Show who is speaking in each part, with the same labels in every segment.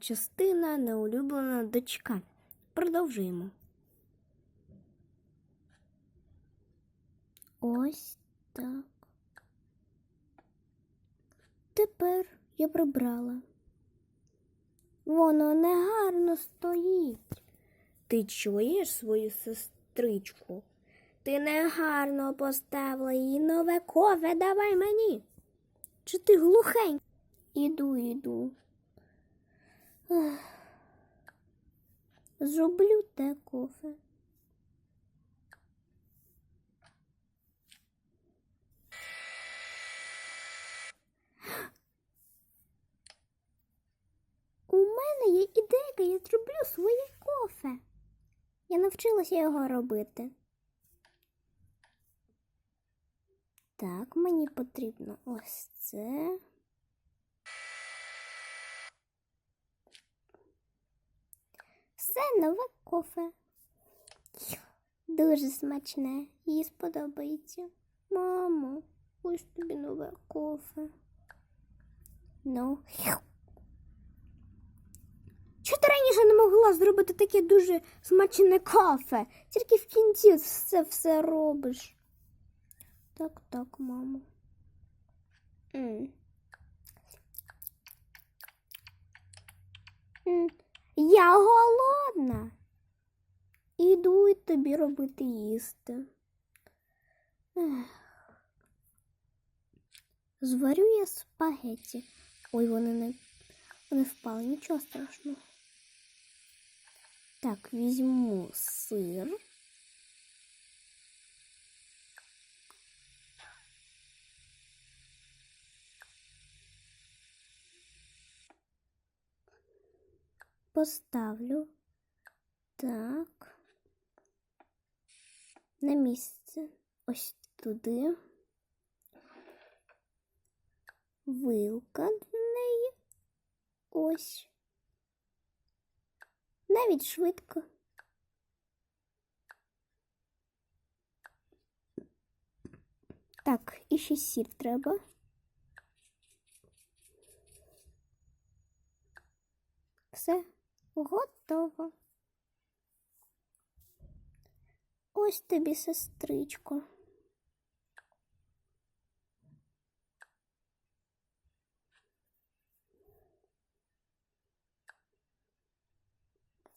Speaker 1: частина неулюблена дочка. Продовжуємо. Ось так. Тепер я прибрала. Воно негарно стоїть. Ти чуєш свою сестричку? Ти негарно поставила її нове кофе, давай мені. Чи ти глухень? Іду, іду. Зроблю те кофе. У мене є ідейка, я зроблю своє кофе. Я навчилася його робити. Так, мені потрібно ось це. Все нове кофе. Дуже смачне, їй сподобається. Мамо, ось тобі нове кофе. Ну. Чого ти раніше не могла зробити таке дуже смачне кофе? Тільки в кінці все все робиш. Так, так, мамо. Я голодна. Іду і тобі робити їсти. Ех. Зварю я спагетті. Ой, вони не, вони впали, нічого страшного. Так, візьму сир. Поставлю так. На місце. Ось туди. Вилка до неї. Ось. Навіть швидко. Так, і ще сір треба. Все готово. Ось тобі, сестричко.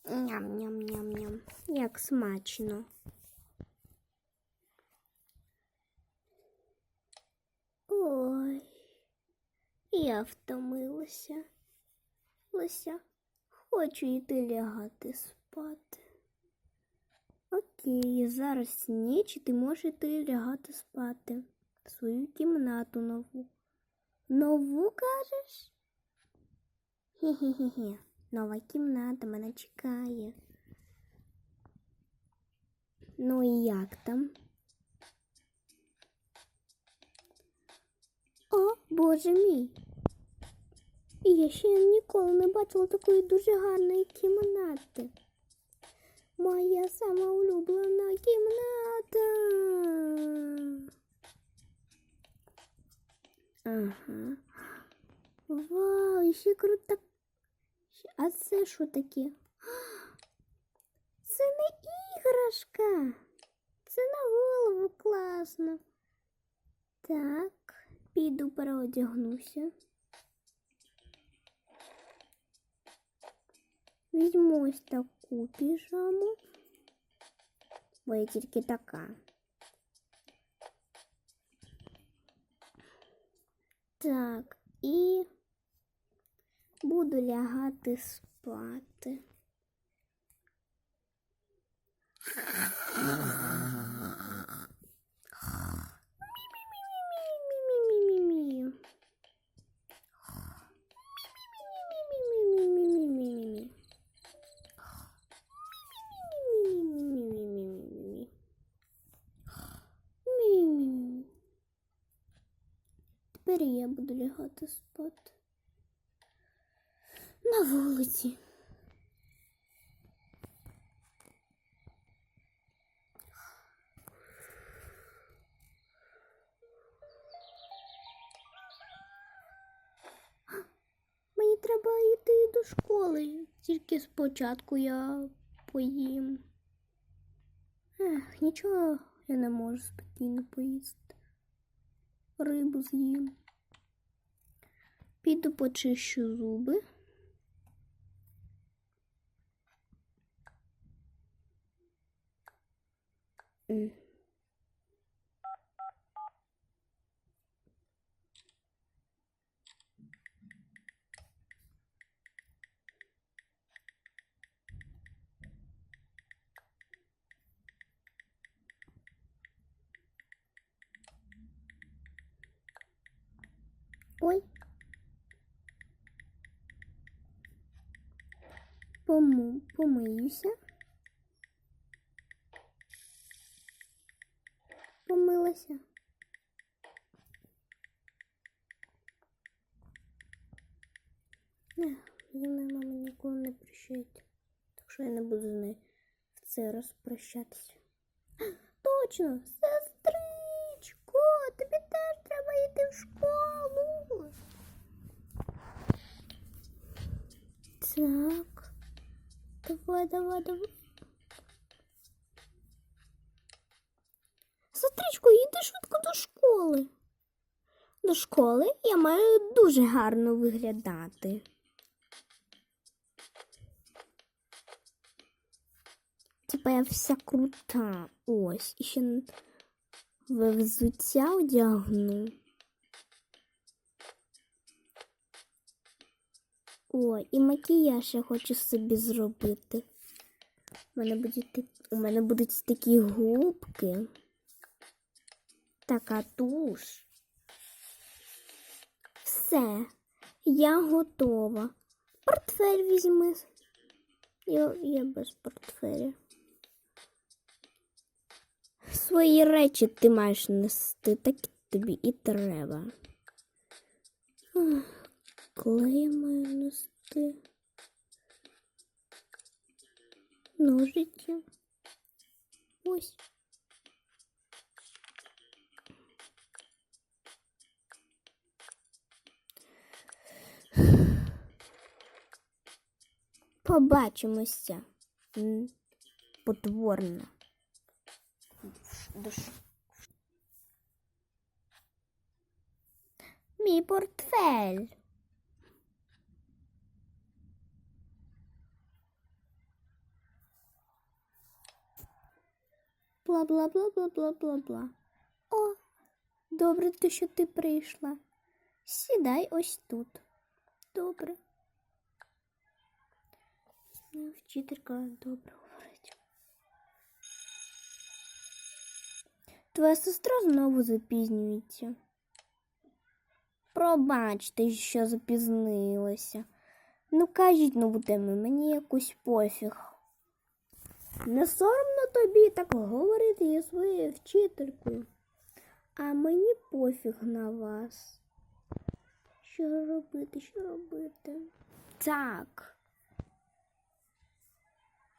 Speaker 1: Ням-ням-ням-ням. Як смачно. Ой, я втомилася. Лося, хочу йти лягати спати. Окей, зараз ніч і ти можеш йти лягати спати. В свою кімнату нову. Нову кажеш? Хе-хе-хе. Нова кімната мене чекає. Ну і як там? О, боже мій. І я ще ніколи не бачила такої дуже гарної кімнати. Моя сама улюблена кімната. Ага. Вау, ще крута. Ще- А це що таке? Це не іграшка. Це на голову класно. Так, піду переодягнуся. Візьму ось таку піжаму. Бо є тільки така. Так, і буду лягати спати. Тепер я буду лягати спати. На вулиці. Мені треба йти до школи. Тільки спочатку я поїм. Ех, нічого я не можу спокійно поїсти. Рибу з'їм. Піду почищу зуби. Ой. Пому, помиюся. Помилася. Ех, Юна мама ніколи не прощається. Так що я не буду з нею в цей раз прощатися. Точно, сестричко, тобі теж треба йти в школу. Так. Давай, давай, давай. Сестричко, йди швидко до школи. До школи я маю дуже гарно виглядати. Типа я вся крута. Ось. І ще в взуття одягну. О, і макіяж я хочу собі зробити. У мене будуть, у мене будуть такі губки. Така туш. Все, я готова. Портфель візьми. Я, я без портфеля. Свої речі ти маєш нести, так тобі і треба. Клей маю нести. Ножиці. Ось. Побачимося. Потворно. Мій портфель. Бла бла бла бла бла бла бла. О, добре, те, що ти прийшла. Сідай ось тут. Добре. Ну, Вчителька добре говорить. Твоя сестра знову запізнюється. Пробачте, що запізнилася. Ну, кажіть, ну будемо, мені якось пофіг. Не соромно тобі так говорити зі своєю вчителькою. А мені пофіг на вас. Що робити, що робити? Так.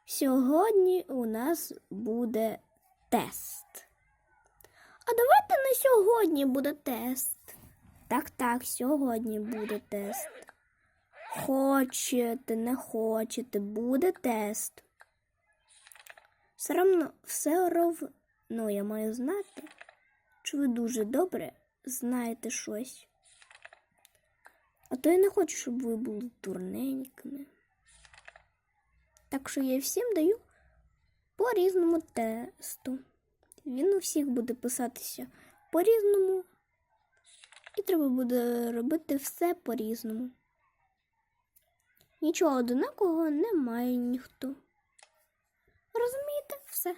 Speaker 1: Сьогодні у нас буде тест. А давайте на сьогодні буде тест. Так, так, сьогодні буде тест. Хочете, не хочете, буде тест. Все равно, все равно я маю знати, чи ви дуже добре знаєте щось. А то я не хочу, щоб ви були дурненькими. Так що я всім даю по різному тесту. Він у всіх буде писатися по-різному. І треба буде робити все по-різному. Нічого одинакового немає ніхто все.